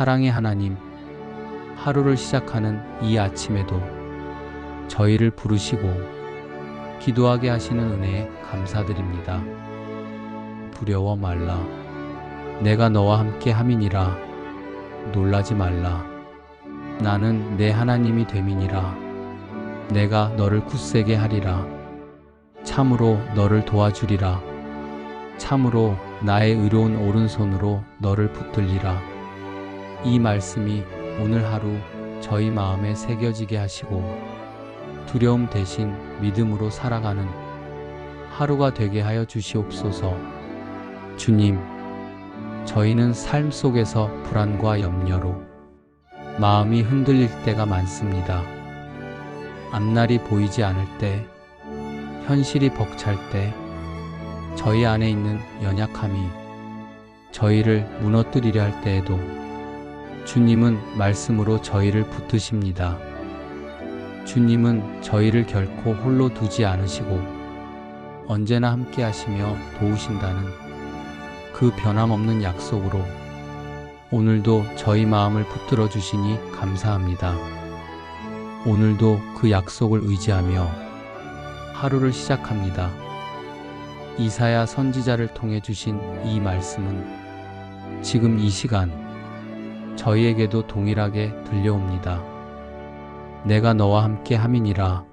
사랑의 하나님, 하루를 시작하는 이 아침에도 저희를 부르시고 기도하게 하시는 은혜에 감사드립니다. 두려워 말라. 내가 너와 함께 함이니라. 놀라지 말라. 나는 내 하나님이 됨이니라. 내가 너를 굳세게 하리라. 참으로 너를 도와주리라. 참으로 나의 의로운 오른손으로 너를 붙들리라. 이 말씀이 오늘 하루 저희 마음에 새겨지게 하시고 두려움 대신 믿음으로 살아가는 하루가 되게 하여 주시옵소서. 주님, 저희는 삶 속에서 불안과 염려로 마음이 흔들릴 때가 많습니다. 앞날이 보이지 않을 때, 현실이 벅찰 때, 저희 안에 있는 연약함이 저희를 무너뜨리려 할 때에도 주님은 말씀으로 저희를 붙드십니다. 주님은 저희를 결코 홀로 두지 않으시고 언제나 함께 하시며 도우신다는 그 변함없는 약속으로 오늘도 저희 마음을 붙들어 주시니 감사합니다. 오늘도 그 약속을 의지하며 하루를 시작합니다. 이사야 선지자를 통해 주신 이 말씀은 지금 이 시간 저희에게도 동일하게 들려옵니다. 내가 너와 함께 함이니라.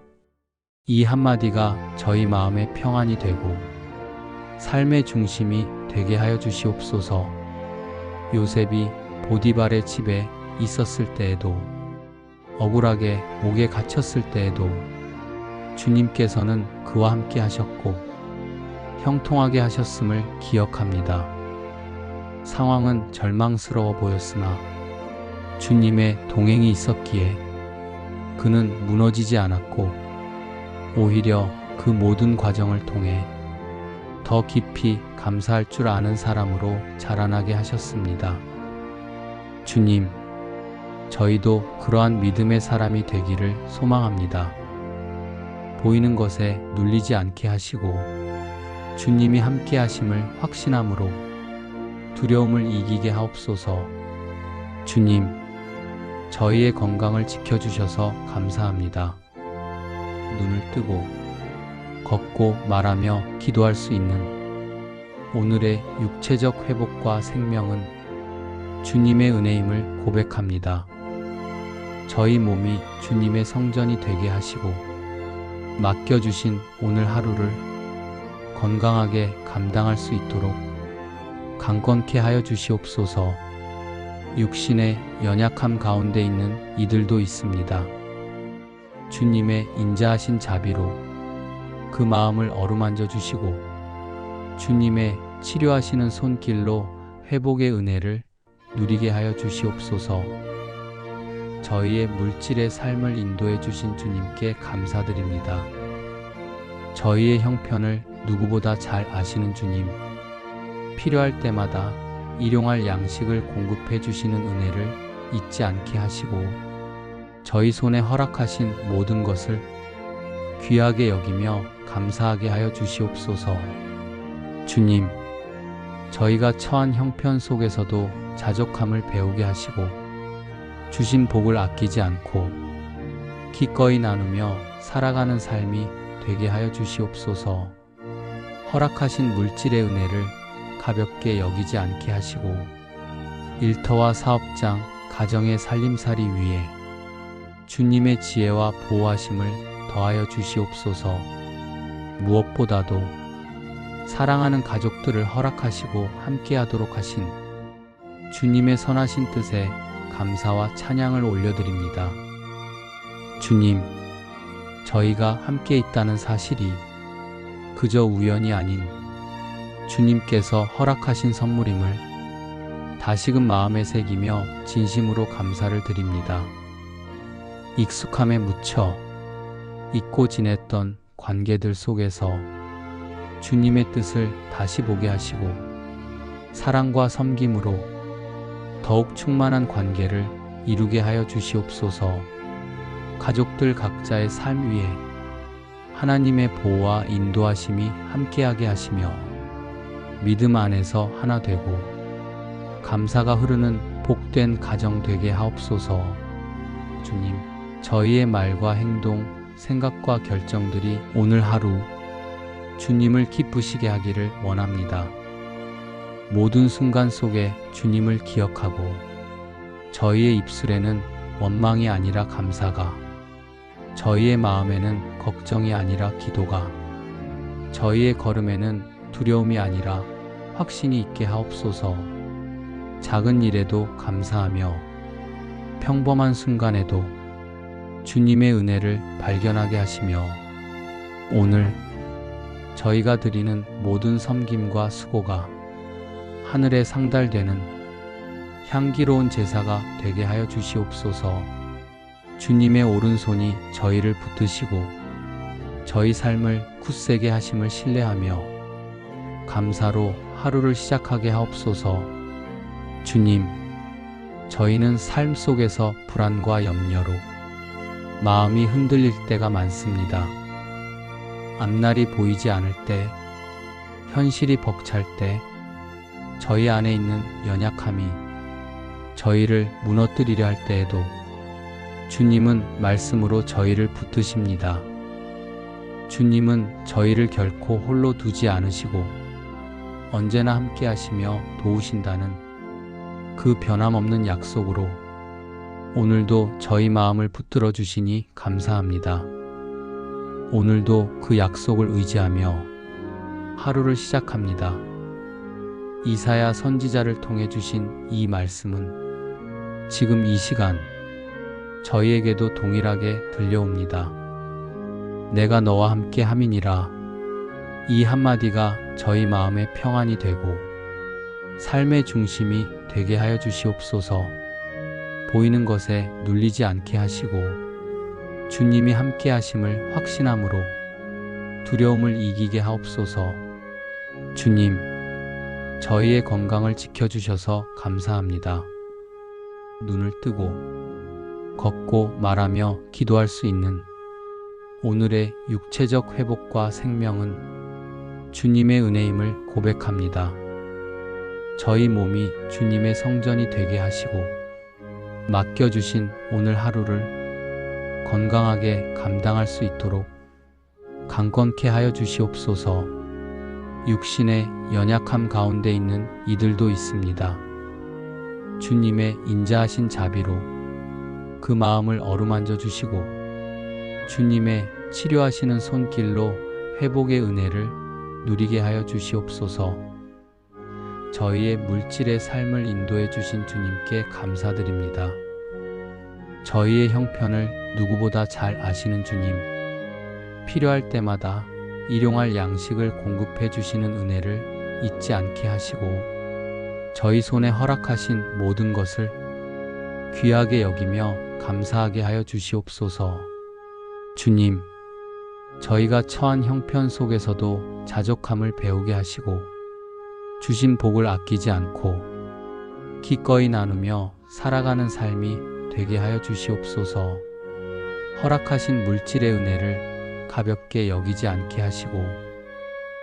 이 한마디가 저희 마음의 평안이 되고 삶의 중심이 되게 하여 주시옵소서. 요셉이 보디발의 집에 있었을 때에도 억울하게 목에 갇혔을 때에도 주님께서는 그와 함께 하셨고 형통하게 하셨음을 기억합니다. 상황은 절망스러워 보였으나 주님의 동행이 있었기에 그는 무너지지 않았고 오히려 그 모든 과정을 통해 더 깊이 감사할 줄 아는 사람으로 자라나게 하셨습니다. 주님, 저희도 그러한 믿음의 사람이 되기를 소망합니다. 보이는 것에 눌리지 않게 하시고 주님이 함께 하심을 확신함으로 두려움을 이기게 하옵소서. 주님, 저희의 건강을 지켜주셔서 감사합니다. 눈을 뜨고 걷고 말하며 기도할 수 있는 오늘의 육체적 회복과 생명은 주님의 은혜임을 고백합니다. 저희 몸이 주님의 성전이 되게 하시고 맡겨주신 오늘 하루를 건강하게 감당할 수 있도록 강건케 하여 주시옵소서 육신의 연약함 가운데 있는 이들도 있습니다. 주님의 인자하신 자비로 그 마음을 어루만져 주시고 주님의 치료하시는 손길로 회복의 은혜를 누리게 하여 주시옵소서. 저희의 물질의 삶을 인도해 주신 주님께 감사드립니다. 저희의 형편을 누구보다 잘 아시는 주님, 필요할 때마다 일용할 양식을 공급해 주시는 은혜를 잊지 않게 하시고, 저희 손에 허락하신 모든 것을 귀하게 여기며 감사하게 하여 주시옵소서. 주님, 저희가 처한 형편 속에서도 자족함을 배우게 하시고, 주신 복을 아끼지 않고, 기꺼이 나누며 살아가는 삶이 되게 하여 주시옵소서. 허락하신 물질의 은혜를 가볍게 여기지 않게 하시고, 일터와 사업장, 가정의 살림살이 위에 주님의 지혜와 보호하심을 더하여 주시옵소서. 무엇보다도 사랑하는 가족들을 허락하시고 함께하도록 하신 주님의 선하신 뜻에 감사와 찬양을 올려드립니다. 주님, 저희가 함께 있다는 사실이 그저 우연이 아닌 주님께서 허락하신 선물임을 다시금 마음에 새기며 진심으로 감사를 드립니다. 익숙함에 묻혀 잊고 지냈던 관계들 속에서 주님의 뜻을 다시 보게 하시고 사랑과 섬김으로 더욱 충만한 관계를 이루게 하여 주시옵소서 가족들 각자의 삶 위에 하나님의 보호와 인도하심이 함께하게 하시며 믿음 안에서 하나 되고 감사가 흐르는 복된 가정 되게 하옵소서. 주님, 저희의 말과 행동, 생각과 결정들이 오늘 하루 주님을 기쁘시게 하기를 원합니다. 모든 순간 속에 주님을 기억하고 저희의 입술에는 원망이 아니라 감사가 저희의 마음에는 걱정이 아니라 기도가 저희의 걸음에는 두려움이 아니라 확신이 있게 하옵소서. 작은 일에도 감사하며 평범한 순간에도 주님의 은혜를 발견하게 하시며 오늘 저희가 드리는 모든 섬김과 수고가 하늘에 상달되는 향기로운 제사가 되게 하여 주시옵소서. 주님의 오른손이 저희를 붙드시고 저희 삶을 굳세게 하심을 신뢰하며 감사로 하루를 시작하게 하옵소서 주님, 저희는 삶 속에서 불안과 염려로 마음이 흔들릴 때가 많습니다. 앞날이 보이지 않을 때, 현실이 벅찰 때, 저희 안에 있는 연약함이 저희를 무너뜨리려 할 때에도 주님은 말씀으로 저희를 붙드십니다. 주님은 저희를 결코 홀로 두지 않으시고 언제나 함께 하시며 도우신다는 그 변함없는 약속으로 오늘도 저희 마음을 붙들어 주시니 감사합니다. 오늘도 그 약속을 의지하며 하루를 시작합니다. 이사야 선지자를 통해 주신 이 말씀은 지금 이 시간 저희에게도 동일하게 들려옵니다. 내가 너와 함께 함이니라. 이 한마디가 저희 마음의 평안이 되고 삶의 중심이 되게 하여 주시옵소서. 보이는 것에 눌리지 않게 하시고 주님이 함께 하심을 확신함으로 두려움을 이기게 하옵소서. 주님, 저희의 건강을 지켜주셔서 감사합니다. 눈을 뜨고 걷고 말하며 기도할 수 있는 오늘의 육체적 회복과 생명은 주님의 은혜임을 고백합니다. 저희 몸이 주님의 성전이 되게 하시고 맡겨주신 오늘 하루를 건강하게 감당할 수 있도록 강건케 하여 주시옵소서 육신의 연약함 가운데 있는 이들도 있습니다. 주님의 인자하신 자비로 그 마음을 어루만져 주시고 주님의 치료하시는 손길로 회복의 은혜를 누리게 하여 주시옵소서. 저희의 물질의 삶을 인도해 주신 주님께 감사드립니다. 저희의 형편을 누구보다 잘 아시는 주님, 필요할 때마다 일용할 양식을 공급해 주시는 은혜를 잊지 않게 하시고, 저희 손에 허락하신 모든 것을 귀하게 여기며 감사하게 하여 주시옵소서. 주님, 저희가 처한 형편 속에서도 자족함을 배우게 하시고, 주신 복을 아끼지 않고, 기꺼이 나누며 살아가는 삶이 되게 하여 주시옵소서. 허락하신 물질의 은혜를 가볍게 여기지 않게 하시고,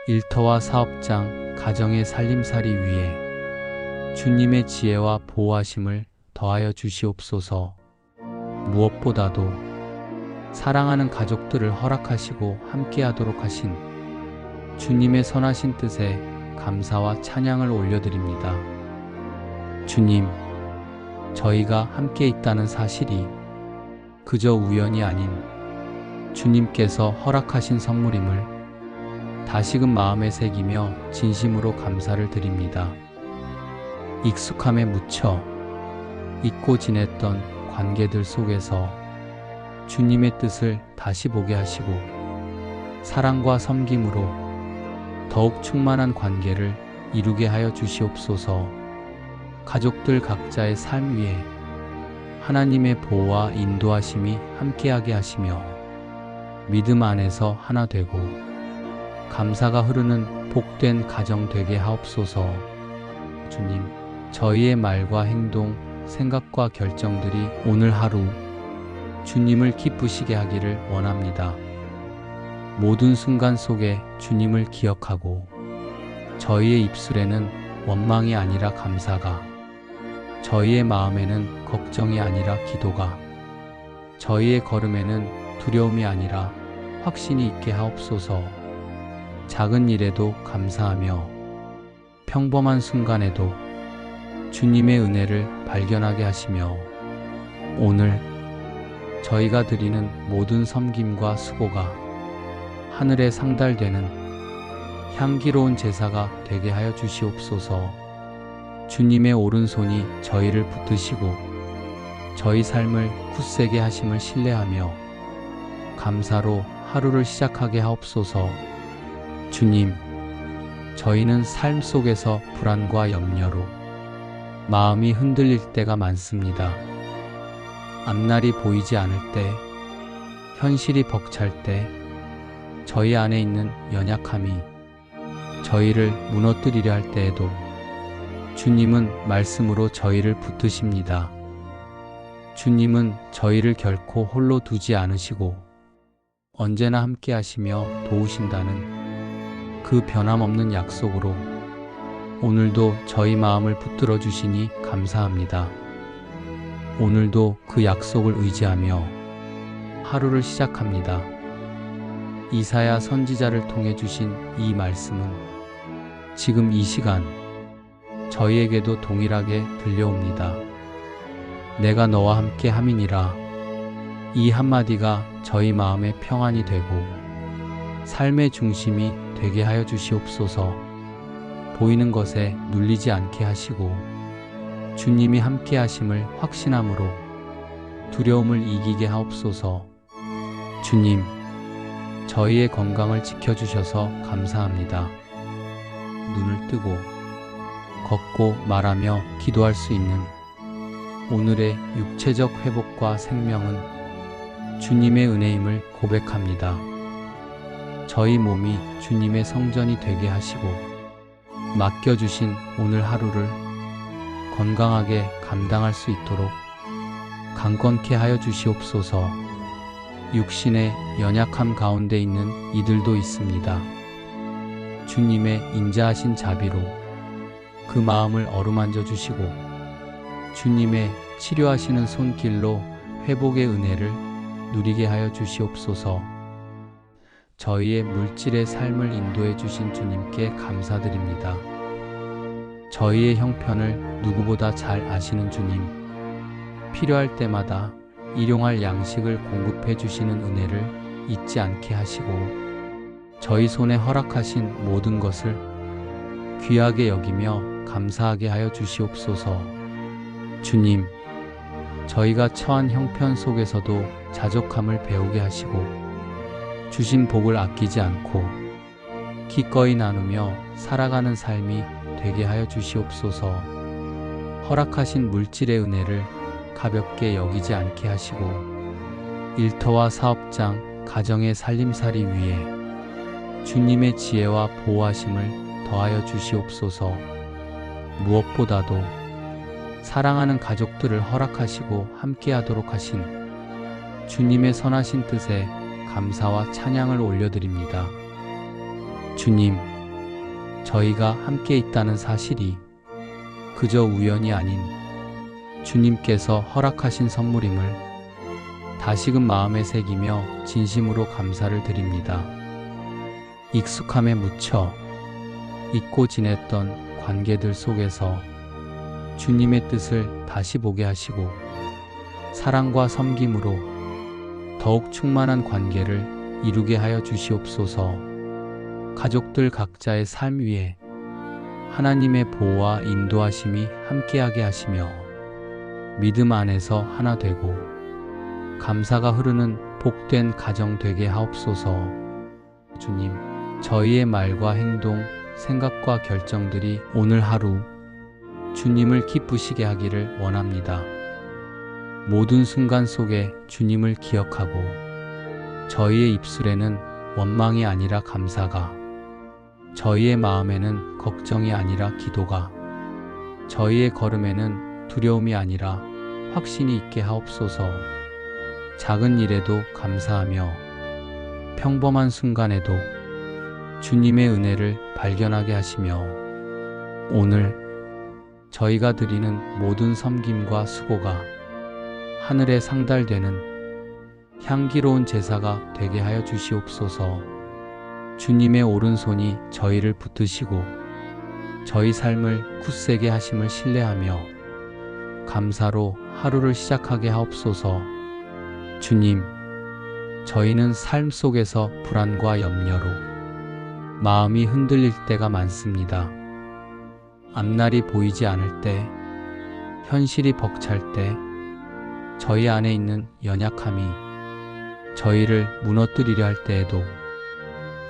일터와 사업장, 가정의 살림살이 위에 주님의 지혜와 보호하심을 더하여 주시옵소서. 무엇보다도 사랑하는 가족들을 허락하시고 함께하도록 하신 주님의 선하신 뜻에 감사와 찬양을 올려드립니다. 주님, 저희가 함께 있다는 사실이 그저 우연이 아닌 주님께서 허락하신 선물임을 다시금 마음에 새기며 진심으로 감사를 드립니다. 익숙함에 묻혀 잊고 지냈던 관계들 속에서 주님의 뜻을 다시 보게 하시고 사랑과 섬김으로 더욱 충만한 관계를 이루게 하여 주시옵소서. 가족들 각자의 삶 위에 하나님의 보호와 인도하심이 함께하게 하시며 믿음 안에서 하나 되고 감사가 흐르는 복된 가정 되게 하옵소서. 주님 저희의 말과 행동 생각과 결정들이 오늘 하루 주님을 기쁘시게 하기를 원합니다. 모든 순간 속에 주님을 기억하고 저희의 입술에는 원망이 아니라 감사가 저희의 마음에는 걱정이 아니라 기도가, 저희의 걸음에는 두려움이 아니라 확신이 있게 하옵소서. 작은 일에도 감사하며 평범한 순간에도 주님의 은혜를 발견하게 하시며 오늘 저희가 드리는 모든 섬김과 수고가 하늘에 상달되는 향기로운 제사가 되게 하여 주시옵소서. 주님의 오른손이 저희를 붙드시고 저희 삶을 굳세게 하심을 신뢰하며 감사로 하루를 시작하게 하옵소서. 주님, 저희는 삶 속에서 불안과 염려로 마음이 흔들릴 때가 많습니다. 앞날이 보이지 않을 때, 현실이 벅찰 때, 저희 안에 있는 연약함이 저희를 무너뜨리려 할 때에도 주님은 말씀으로 저희를 붙드십니다. 주님은 저희를 결코 홀로 두지 않으시고 언제나 함께 하시며 도우신다는 그 변함없는 약속으로 오늘도 저희 마음을 붙들어 주시니 감사합니다. 오늘도 그 약속을 의지하며 하루를 시작합니다. 이사야 선지자를 통해 주신 이 말씀은 지금 이 시간 저희에게도 동일하게 들려옵니다. 내가 너와 함께 함이니라. 이 한마디가 저희 마음의 평안이 되고 삶의 중심이 되게 하여 주시옵소서. 보이는 것에 눌리지 않게 하시고 주님이 함께 하심을 확신함으로 두려움을 이기게 하옵소서. 주님, 저희의 건강을 지켜주셔서 감사합니다. 눈을 뜨고 걷고 말하며 기도할 수 있는 오늘의 육체적 회복과 생명은 주님의 은혜임을 고백합니다. 저희 몸이 주님의 성전이 되게 하시고 맡겨주신 오늘 하루를 건강하게 감당할 수 있도록 강건케 하여 주시옵소서 육신의 연약함 가운데 있는 이들도 있습니다. 주님의 인자하신 자비로 그 마음을 어루만져 주시고 주님의 치료하시는 손길로 회복의 은혜를 누리게 하여 주시옵소서. 저희의 물질의 삶을 인도해 주신 주님께 감사드립니다. 저희의 형편을 누구보다 잘 아시는 주님, 필요할 때마다 일용할 양식을 공급해 주시는 은혜를 잊지 않게 하시고, 저희 손에 허락하신 모든 것을 귀하게 여기며 감사하게 하여 주시옵소서. 주님, 저희가 처한 형편 속에서도 자족함을 배우게 하시고, 주신 복을 아끼지 않고 기꺼이 나누며 살아가는 삶이 되게 하여 주시옵소서. 허락하신 물질의 은혜를 가볍게 여기지 않게 하시고 일터와 사업장, 가정의 살림살이 위에 주님의 지혜와 보호하심을 더하여 주시옵소서. 무엇보다도 사랑하는 가족들을 허락하시고 함께하도록 하신 주님의 선하신 뜻에 감사와 찬양을 올려드립니다. 주님, 저희가 함께 있다는 사실이 그저 우연이 아닌 주님께서 허락하신 선물임을 다시금 마음에 새기며 진심으로 감사를 드립니다. 익숙함에 묻혀 잊고 지냈던 관계들 속에서 주님의 뜻을 다시 보게 하시고 사랑과 섬김으로 더욱 충만한 관계를 이루게 하여 주시옵소서. 가족들 각자의 삶 위에 하나님의 보호와 인도하심이 함께하게 하시며 믿음 안에서 하나 되고 감사가 흐르는 복된 가정 되게 하옵소서. 주님, 저희의 말과 행동, 생각과 결정들이 오늘 하루 주님을 기쁘시게 하기를 원합니다. 모든 순간 속에 주님을 기억하고 저희의 입술에는 원망이 아니라 감사가 저희의 마음에는 걱정이 아니라 기도가 저희의 걸음에는 두려움이 아니라 확신이 있게 하옵소서 작은 일에도 감사하며 평범한 순간에도 주님의 은혜를 발견하게 하시며 오늘 저희가 드리는 모든 섬김과 수고가 하늘에 상달되는 향기로운 제사가 되게 하여 주시옵소서. 주님의 오른손이 저희를 붙드시고 저희 삶을 굳세게 하심을 신뢰하며 감사로 하루를 시작하게 하옵소서. 주님, 저희는 삶 속에서 불안과 염려로 마음이 흔들릴 때가 많습니다. 앞날이 보이지 않을 때, 현실이 벅찰 때, 저희 안에 있는 연약함이 저희를 무너뜨리려 할 때에도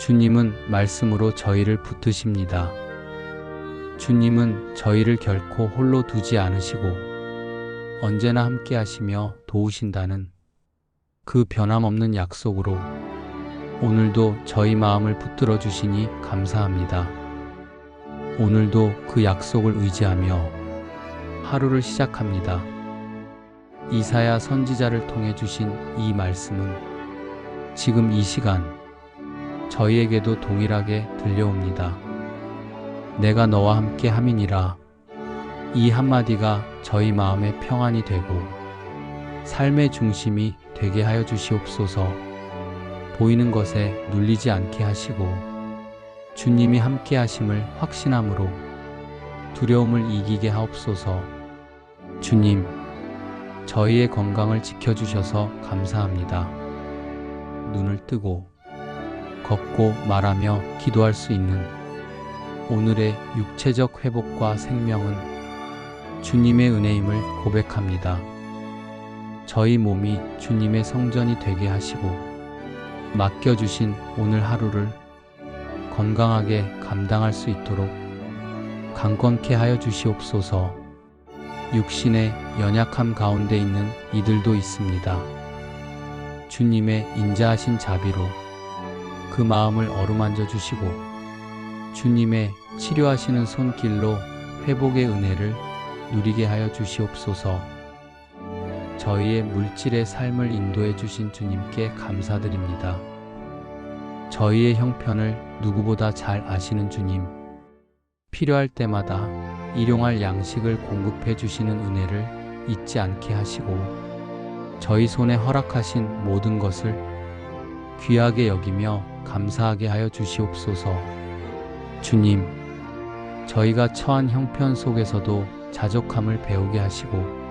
주님은 말씀으로 저희를 붙드십니다. 주님은 저희를 결코 홀로 두지 않으시고 언제나 함께 하시며 도우신다는 그 변함없는 약속으로 오늘도 저희 마음을 붙들어 주시니 감사합니다. 오늘도 그 약속을 의지하며 하루를 시작합니다. 이사야 선지자를 통해 주신 이 말씀은 지금 이 시간 저희에게도 동일하게 들려옵니다. 내가 너와 함께 함이니라. 이 한마디가 저희 마음의 평안이 되고 삶의 중심이 되게 하여 주시옵소서. 보이는 것에 눌리지 않게 하시고 주님이 함께 하심을 확신함으로 두려움을 이기게 하옵소서. 주님, 저희의 건강을 지켜주셔서 감사합니다. 눈을 뜨고 걷고 말하며 기도할 수 있는 오늘의 육체적 회복과 생명은 주님의 은혜임을 고백합니다. 저희 몸이 주님의 성전이 되게 하시고 맡겨주신 오늘 하루를 건강하게 감당할 수 있도록 강건케 하여 주시옵소서 육신의 연약함 가운데 있는 이들도 있습니다. 주님의 인자하신 자비로 그 마음을 어루만져 주시고 주님의 치료하시는 손길로 회복의 은혜를 누리게 하여 주시옵소서. 저희의 물질의 삶을 인도해 주신 주님께 감사드립니다. 저희의 형편을 누구보다 잘 아시는 주님, 필요할 때마다 일용할 양식을 공급해 주시는 은혜를 잊지 않게 하시고 저희 손에 허락하신 모든 것을 귀하게 여기며 감사하게 하여 주시옵소서. 주님, 저희가 처한 형편 속에서도 자족함을 배우게 하시고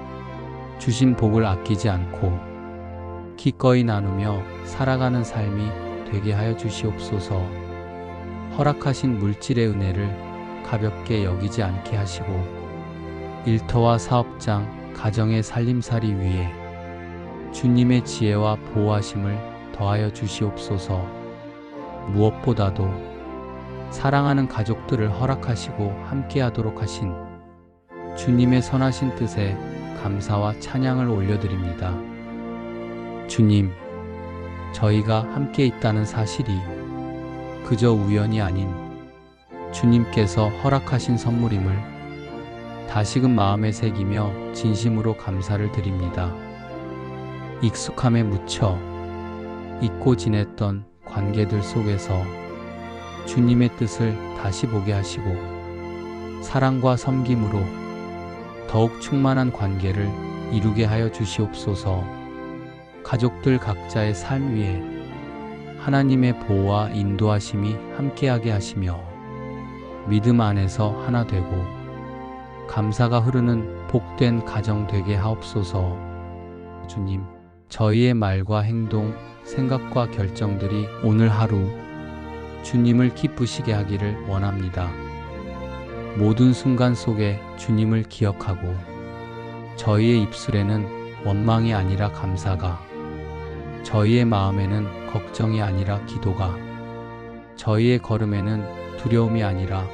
주신 복을 아끼지 않고 기꺼이 나누며 살아가는 삶이 되게 하여 주시옵소서. 허락하신 물질의 은혜를 가볍게 여기지 않게 하시고 일터와 사업장, 가정의 살림살이 위에 주님의 지혜와 보호하심을 더하여 주시옵소서. 무엇보다도 사랑하는 가족들을 허락하시고 함께하도록 하신 주님의 선하신 뜻에 감사와 찬양을 올려드립니다. 주님, 저희가 함께 있다는 사실이 그저 우연이 아닌 주님께서 허락하신 선물임을 다시금 마음에 새기며 진심으로 감사를 드립니다. 익숙함에 묻혀 잊고 지냈던 관계들 속에서 주님의 뜻을 다시 보게 하시고 사랑과 섬김으로 더욱 충만한 관계를 이루게 하여 주시옵소서. 가족들 각자의 삶 위에 하나님의 보호와 인도하심이 함께하게 하시며 믿음 안에서 하나 되고 감사가 흐르는 복된 가정 되게 하옵소서. 주님 저희의 말과 행동 생각과 결정들이 오늘 하루 주님을 기쁘시게 하기를 원합니다. 모든 순간 속에 주님을 기억하고 저희의 입술에는 원망이 아니라 감사가 저희의 마음에는 걱정이 아니라 기도가 저희의 걸음에는 두려움이 아니라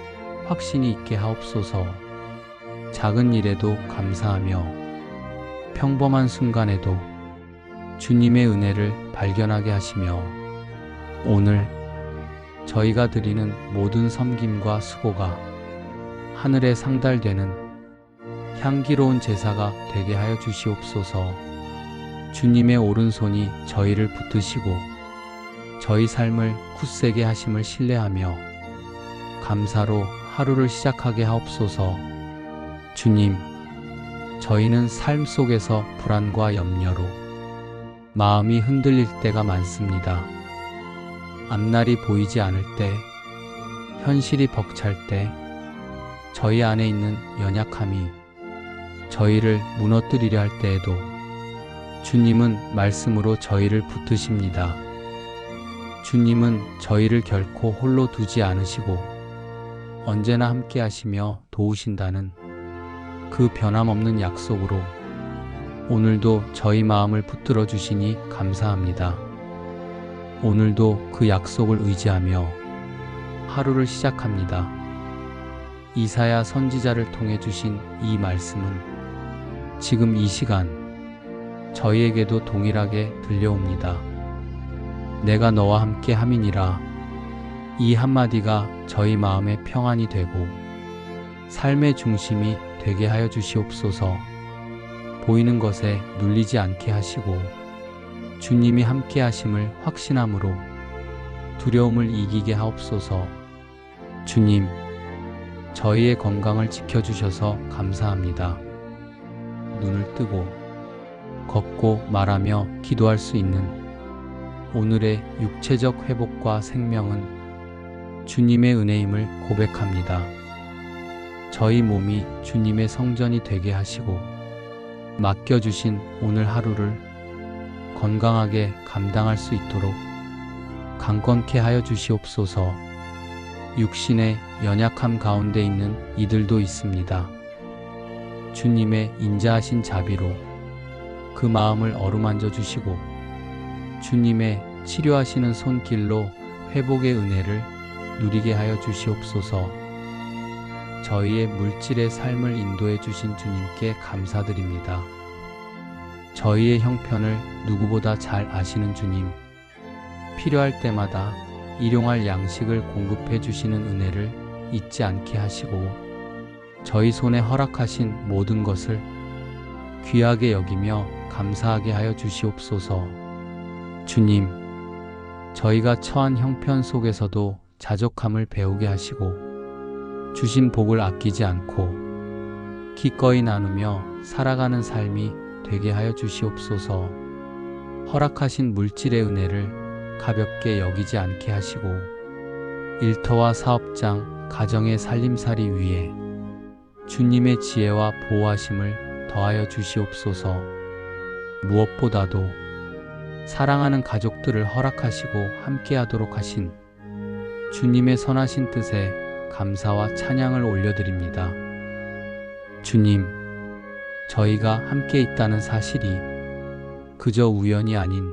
확신이 있게 하옵소서 작은 일에도 감사하며 평범한 순간에도 주님의 은혜를 발견하게 하시며 오늘 저희가 드리는 모든 섬김과 수고가 하늘에 상달되는 향기로운 제사가 되게 하여 주시옵소서. 주님의 오른손이 저희를 붙드시고 저희 삶을 굳세게 하심을 신뢰하며 감사로 하루를 시작하게 하옵소서. 주님, 저희는 삶 속에서 불안과 염려로 마음이 흔들릴 때가 많습니다. 앞날이 보이지 않을 때, 현실이 벅찰 때, 저희 안에 있는 연약함이 저희를 무너뜨리려 할 때에도 주님은 말씀으로 저희를 붙드십니다. 주님은 저희를 결코 홀로 두지 않으시고 언제나 함께 하시며 도우신다는 그 변함없는 약속으로 오늘도 저희 마음을 붙들어 주시니 감사합니다. 오늘도 그 약속을 의지하며 하루를 시작합니다. 이사야 선지자를 통해 주신 이 말씀은 지금 이 시간 저희에게도 동일하게 들려옵니다. 내가 너와 함께 함이니라 이 한마디가 저희 마음의 평안이 되고 삶의 중심이 되게 하여 주시옵소서 보이는 것에 눌리지 않게 하시고 주님이 함께 하심을 확신함으로 두려움을 이기게 하옵소서 주님 저희의 건강을 지켜주셔서 감사합니다. 눈을 뜨고 걷고 말하며 기도할 수 있는 오늘의 육체적 회복과 생명은 주님의 은혜임을 고백합니다. 저희 몸이 주님의 성전이 되게 하시고 맡겨주신 오늘 하루를 건강하게 감당할 수 있도록 강건케 하여 주시옵소서 육신의 연약함 가운데 있는 이들도 있습니다. 주님의 인자하신 자비로 그 마음을 어루만져 주시고 주님의 치료하시는 손길로 회복의 은혜를 누리게 하여 주시옵소서 저희의 물질의 삶을 인도해 주신 주님께 감사드립니다. 저희의 형편을 누구보다 잘 아시는 주님, 필요할 때마다 일용할 양식을 공급해 주시는 은혜를 잊지 않게 하시고 저희 손에 허락하신 모든 것을 귀하게 여기며 감사하게 하여 주시옵소서. 주님, 저희가 처한 형편 속에서도 자족함을 배우게 하시고 주신 복을 아끼지 않고 기꺼이 나누며 살아가는 삶이 되게 하여 주시옵소서. 허락하신 물질의 은혜를 가볍게 여기지 않게 하시고 일터와 사업장, 가정의 살림살이 위에 주님의 지혜와 보호하심을 더하여 주시옵소서. 무엇보다도 사랑하는 가족들을 허락하시고 함께하도록 하신 주님의 선하신 뜻에 감사와 찬양을 올려드립니다. 주님, 저희가 함께 있다는 사실이 그저 우연이 아닌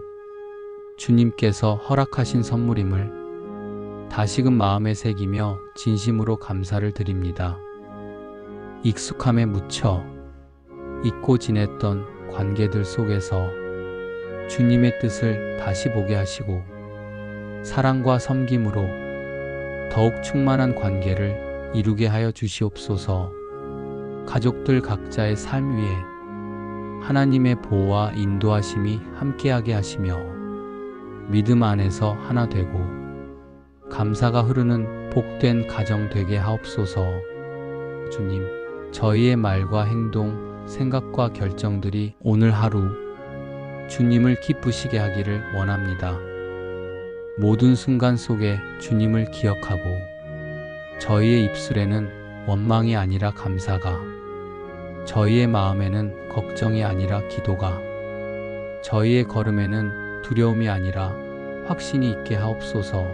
주님께서 허락하신 선물임을 다시금 마음에 새기며 진심으로 감사를 드립니다. 익숙함에 묻혀 잊고 지냈던 관계들 속에서 주님의 뜻을 다시 보게 하시고 사랑과 섬김으로 더욱 충만한 관계를 이루게 하여 주시옵소서 가족들 각자의 삶 위에 하나님의 보호와 인도하심이 함께하게 하시며 믿음 안에서 하나 되고 감사가 흐르는 복된 가정 되게 하옵소서 주님 저희의 말과 행동, 생각과 결정들이 오늘 하루 주님을 기쁘시게 하기를 원합니다. 모든 순간 속에 주님을 기억하고 저희의 입술에는 원망이 아니라 감사가 저희의 마음에는 걱정이 아니라 기도가 저희의 걸음에는 두려움이 아니라 확신이 있게 하옵소서.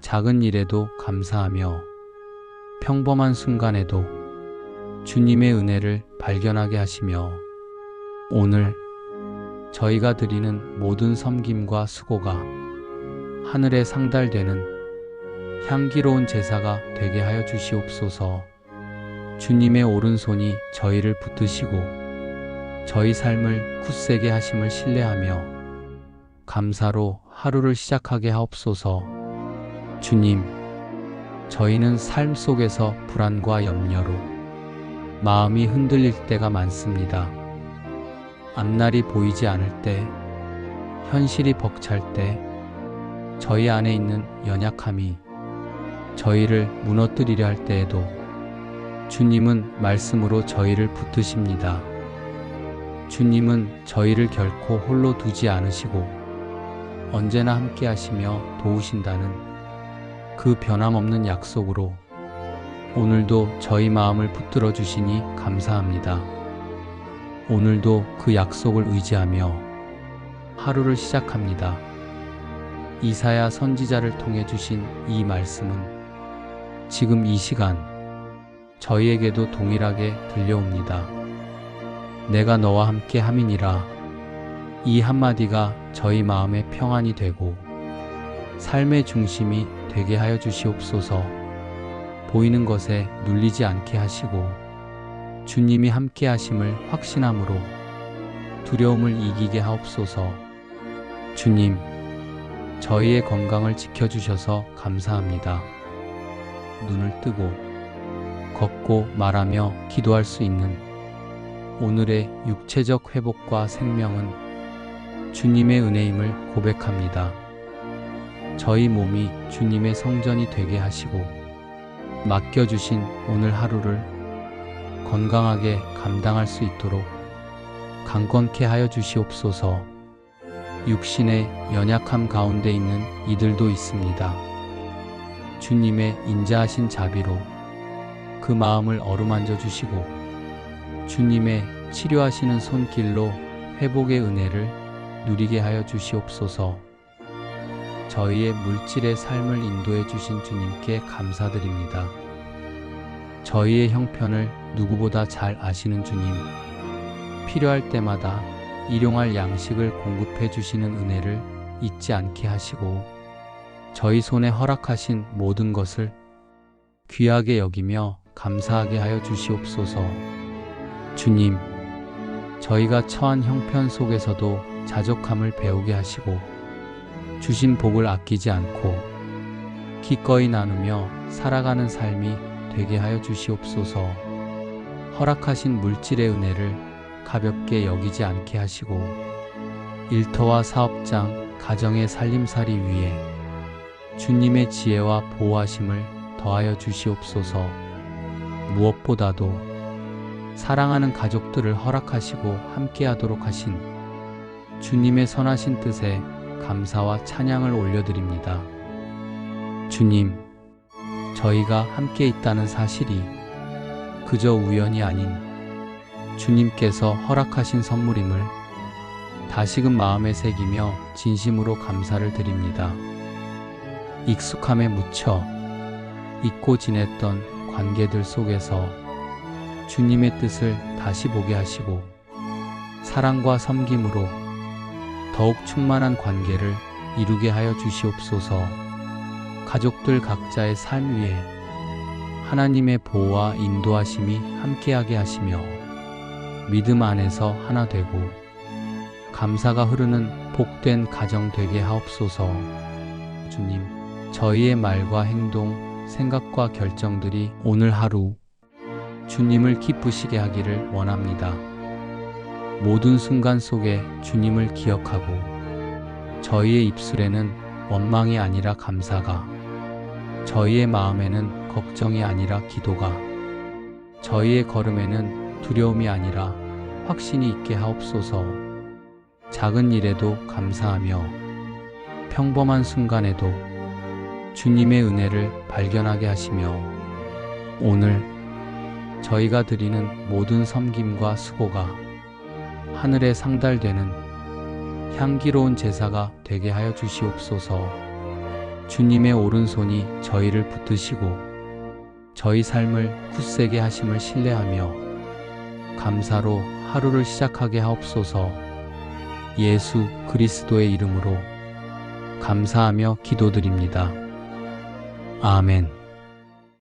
작은 일에도 감사하며 평범한 순간에도 주님의 은혜를 발견하게 하시며 오늘 저희가 드리는 모든 섬김과 수고가 하늘에 상달되는 향기로운 제사가 되게 하여 주시옵소서 주님의 오른손이 저희를 붙드시고 저희 삶을 굳세게 하심을 신뢰하며 감사로 하루를 시작하게 하옵소서 주님, 저희는 삶 속에서 불안과 염려로 마음이 흔들릴 때가 많습니다. 앞날이 보이지 않을 때, 현실이 벅찰 때, 저희 안에 있는 연약함이 저희를 무너뜨리려 할 때에도 주님은 말씀으로 저희를 붙드십니다. 주님은 저희를 결코 홀로 두지 않으시고 언제나 함께 하시며 도우신다는 그 변함없는 약속으로 오늘도 저희 마음을 붙들어 주시니 감사합니다. 오늘도 그 약속을 의지하며 하루를 시작합니다. 이사야 선지자를 통해 주신 이 말씀은 지금 이 시간 저희에게도 동일하게 들려옵니다. 내가 너와 함께 함이니라. 이 한마디가 저희 마음의 평안이 되고 삶의 중심이 되게 하여 주시옵소서. 보이는 것에 눌리지 않게 하시고 주님이 함께 하심을 확신함으로 두려움을 이기게 하옵소서. 주님, 저희의 건강을 지켜주셔서 감사합니다. 눈을 뜨고 걷고 말하며 기도할 수 있는 오늘의 육체적 회복과 생명은 주님의 은혜임을 고백합니다. 저희 몸이 주님의 성전이 되게 하시고 맡겨주신 오늘 하루를 건강하게 감당할 수 있도록 강건케 하여 주시옵소서 육신의 연약함 가운데 있는 이들도 있습니다. 주님의 인자하신 자비로 그 마음을 어루만져 주시고 주님의 치료하시는 손길로 회복의 은혜를 누리게 하여 주시옵소서 저희의 물질의 삶을 인도해 주신 주님께 감사드립니다. 저희의 형편을 누구보다 잘 아시는 주님, 필요할 때마다 일용할 양식을 공급해 주시는 은혜를 잊지 않게 하시고 저희 손에 허락하신 모든 것을 귀하게 여기며 감사하게 하여 주시옵소서. 주님, 저희가 처한 형편 속에서도 자족함을 배우게 하시고 주신 복을 아끼지 않고 기꺼이 나누며 살아가는 삶이 되게 하여 주시옵소서. 허락하신 물질의 은혜를 가볍게 여기지 않게 하시고 일터와 사업장, 가정의 살림살이 위에 주님의 지혜와 보호하심을 더하여 주시옵소서. 무엇보다도 사랑하는 가족들을 허락하시고 함께하도록 하신 주님의 선하신 뜻에 감사와 찬양을 올려드립니다. 주님, 저희가 함께 있다는 사실이 그저 우연이 아닌 주님께서 허락하신 선물임을 다시금 마음에 새기며 진심으로 감사를 드립니다. 익숙함에 묻혀 잊고 지냈던 관계들 속에서 주님의 뜻을 다시 보게 하시고 사랑과 섬김으로 더욱 충만한 관계를 이루게 하여 주시옵소서 가족들 각자의 삶 위에 하나님의 보호와 인도하심이 함께하게 하시며 믿음 안에서 하나 되고 감사가 흐르는 복된 가정 되게 하옵소서 주님 저희의 말과 행동 생각과 결정들이 오늘 하루 주님을 기쁘시게 하기를 원합니다. 모든 순간 속에 주님을 기억하고 저희의 입술에는 원망이 아니라 감사가 저희의 마음에는 걱정이 아니라 기도가 저희의 걸음에는 두려움이 아니라 확신이 있게 하옵소서 작은 일에도 감사하며 평범한 순간에도 주님의 은혜를 발견하게 하시며 오늘 저희가 드리는 모든 섬김과 수고가 하늘에 상달되는 향기로운 제사가 되게 하여 주시옵소서. 주님의 오른손이 저희를 붙드시고 저희 삶을 굳세게 하심을 신뢰하며 감사로 하루를 시작하게 하옵소서. 예수 그리스도의 이름으로 감사하며 기도드립니다. 아멘.